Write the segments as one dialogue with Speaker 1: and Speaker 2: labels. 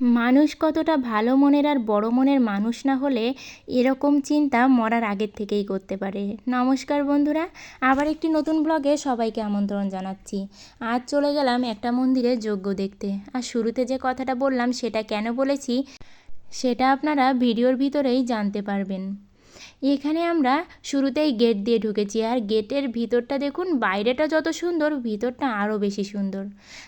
Speaker 1: মানুষ কতটা ভালো মনের আর বড় মনের মানুষ না হলে এরকম চিন্তা মরার আগের থেকেই করতে পারে। নমস্কার বন্ধুরা, আবার একটি নতুন ব্লগে সবাইকে আমন্ত্রণ জানাচ্ছি। আজ চলে গেলাম একটা মন্দিরে যজ্ঞ দেখতে। আর শুরুতে যে কথাটা বললাম সেটা কেন বলেছি, সেটা আপনারা ভিডিওর ভিতরেই জানতে পারবেন। এখানে আমরা শুরুতেই গেট দিয়ে ঢুকেছি। আর গেটের ভিতরটা দেখুন, বাইরেটা যত সুন্দর, ভিতরটা আরও বেশি সুন্দর।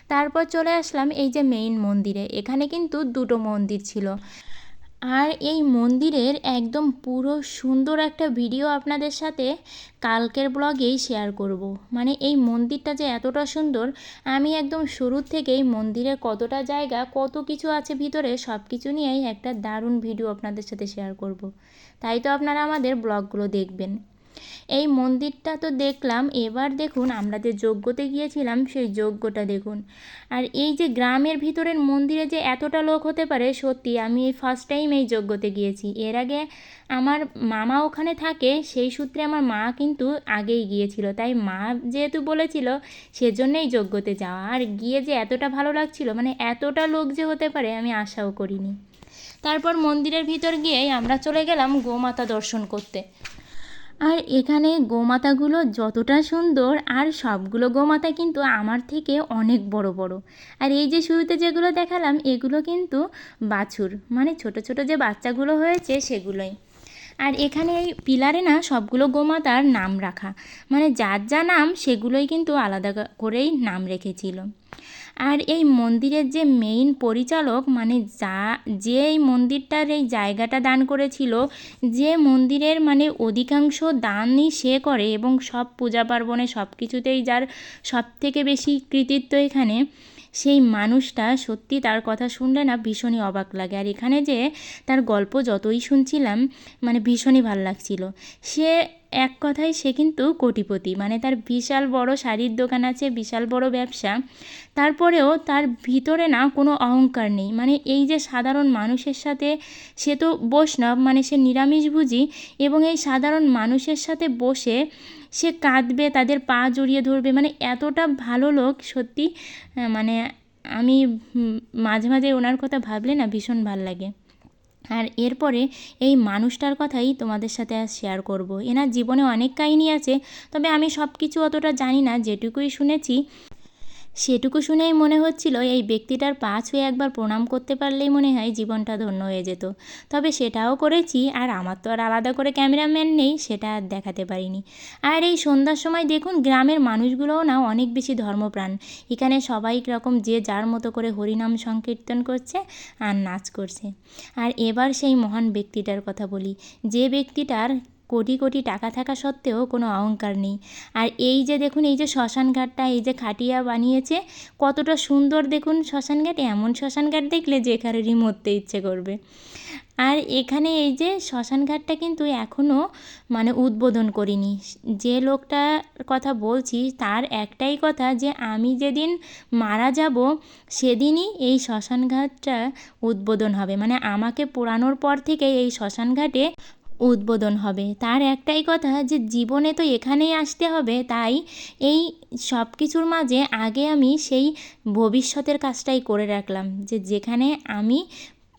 Speaker 1: তারপর চলে আসলাম এই যে মেইন মন্দিরে। এখানে কিন্তু দুটো মন্দির ছিল। আর এই মন্দিরের একদম পুরো সুন্দর একটা ভিডিও আপনাদের সাথে কালকের ব্লগেই শেয়ার করব। মানে এই মন্দিরটা যে এতটা সুন্দর, আমি একদম শুরুর থেকেই মন্দিরের কতটা জায়গা, কত কিছু আছে ভিতরে সব কিছু নিয়েই একটা দারুণ ভিডিও আপনাদের সাথে শেয়ার করব। তাই তো আপনারা আমাদের ব্লগগুলো দেখবেন এই মন্দিরটা তো দেখলাম, এবার দেখুন আমরা যে যজ্ঞতে গিয়েছিলাম সেই যজ্ঞটা দেখুন। আর এই যে গ্রামের ভিতরের মন্দিরে যে এতটা লোক হতে পারে, সত্যি আমি এই ফার্স্ট টাইম এই যজ্ঞতে গিয়েছি। এর আগে আমার মামা ওখানে থাকে, সেই সূত্রে আমার মা কিন্তু আগেই গিয়েছিল। তাই মা যেহেতু বলেছিল সেজন্যই যজ্ঞতে যাওয়া। আর গিয়ে যে এতটা ভালো লাগছিল মানে এতটা লোক যে হতে পারে আমি আশাও করিনি। তারপর মন্দিরের ভিতর গিয়েই আমরা চলে গেলাম গোমাতা দর্শন করতে। আর এখানে গোমাতাগুলো যতটা সুন্দর, আর সবগুলো গোমাতা কিন্তু আমার থেকে অনেক বড় বড়। আর এই যে শুরুতে যেগুলো দেখালাম, এগুলো কিন্তু বাছুর মানে ছোট ছোট যে বাচ্চাগুলো হয়েছে সেগুলোই। আর এখানে এই পিলারে না সবগুলো গোমাতার নাম রাখা। মানে যার যা নাম, সেগুলোই কিন্তু আলাদা করেই নাম রেখেছিল। আর এই মন্দিরের যে মেইন পরিচালক মানে যা, যে এই মন্দিরটার এই জায়গাটা দান করেছিল, যে মন্দিরের মানে অধিকাংশ দানই সে করে এবং সব পূজা পার্বণে সব কিছুতেই যার সব থেকে বেশি কৃতিত্ব এখানে সেই মানুষটা সত্যি তার কথা শুনলে না ভীষণই অবাক লাগে। আর এখানে যে তার গল্প যতই শুনছিলাম মানে ভীষণই ভালো লাগছিল। সে এক কথায় সে কিন্তু কোটিপতি। মানে তার বিশাল বড় শাড়ির দোকান আছে, বিশাল বড় ব্যবসা। তারপরেও তার ভিতরে না কোনো অহংকার নেই। মানে এই যে সাধারণ মানুষের সাথে সে তো বৈষ্ণব মানে সে নিরামিষভোজী এবং এই সাধারণ মানুষের সাথে বসে সে কাঁদবে, তাদের পা জড়িয়ে ধরবে। মানে এতটা ভালো লোক, সত্যি মানে আমি মাঝে মাঝে ওনার কথা ভাবলে না ভীষণ ভালো লাগে। আর এরপরে এই মানুষটার কথাই তোমাদের সাথে শেয়ার করব। এনার জীবনে অনেক কাহিনী আছে, তবে আমি সব কিছু অতটা জানি না, যেটুকুই শুনেছি। সেটুকু শুনেই মনে হচ্ছিল এই ব্যক্তিটার পা ছুঁয়ে একবার প্রণাম করতে পারলেই মনে হয় জীবনটা ধন্য হয়ে যেত। তবে সেটাও করেছি আর আমার তো আর আলাদা করে ক্যামেরাম্যান নেই, সেটা আর দেখাতে পারিনি। আর এই সন্ধ্যার সময় দেখুন, গ্রামের মানুষগুলোও না অনেক বেশি ধর্মপ্রাণ। এখানে সবাই রকম যে যার মতো করে হরিনাম সংকীর্তন করছে আর নাচ করছে। আর এবার সেই মহান ব্যক্তিটার কথা বলি। যে ব্যক্তিটার কোটি কোটি টাকা থাকা সত্ত্বেও কোনো অহংকার নেই। আর এই যে দেখুন, এই যে শ্মশান ঘাটটা, এই যে খাটিয়া বানিয়েছে, কতটা সুন্দর দেখুন শ্মশান ঘাট, এমন শ্মশান ঘাট দেখলে যে কারোরই মরতে ইচ্ছে করবে। আর এখানে এই যে শ্মশান ঘাটটা কিন্তু এখনও মানে উদ্বোধন করিনি। যে লোকটার কথা বলছি, তার একটাই কথা যে আমি যেদিন মারা যাব, সেদিনই এই শ্মশান ঘাটটা উদ্বোধন হবে। মানে আমাকে পোড়ানোর পর থেকে এই শ্মশান ঘাটে উদ্বোধন হবে। তার একটাই কথা যে, জীবনে তো এখানেই আসতে হবে, তাই এই সব কিছুর মাঝে আগে আমি সেই ভবিষ্যতের কাজটাই করে রাখলাম, যে যেখানে আমি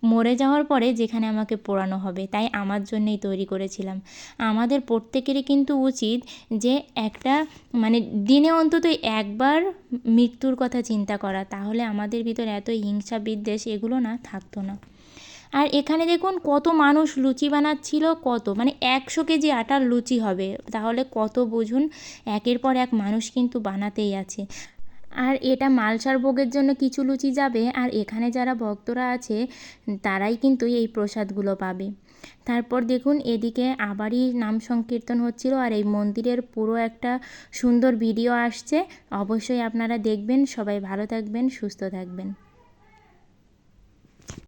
Speaker 1: মরে যাওয়ার পরে যেখানে আমাকে পোড়ানো হবে, তাই আমার জন্যেই তৈরি করেছিলাম। আমাদের প্রত্যেকেরই কিন্তু উচিত যে একটা মানে দিনে অন্তত একবার মৃত্যুর কথা চিন্তা করা, তাহলে আমাদের ভিতরে এত হিংসা বিদ্বেষ এগুলো না থাকতো না। আর এখানে দেখুন কত মানুষ লুচি বানাচ্ছিল, কত মানে একশো কেজি আটার লুচি হবে। তাহলে কত বুঝুন, একের পর এক মানুষ কিন্তু বানাতেই আছে। আর এটা মালসার ভোগের জন্য কিছু লুচি যাবে, আর এখানে যারা ভক্তরা আছে, তারাই কিন্তু এই প্রসাদগুলো পাবে। তারপর দেখুন, এদিকে আবারই নাম সংকীর্তন হচ্ছিল, আর এই মন্দিরের পুরো একটা সুন্দর ভিডিও আসছে। অবশ্যই আপনারা দেখবেন, সবাই ভালো থাকবেন, সুস্থ থাকবেন।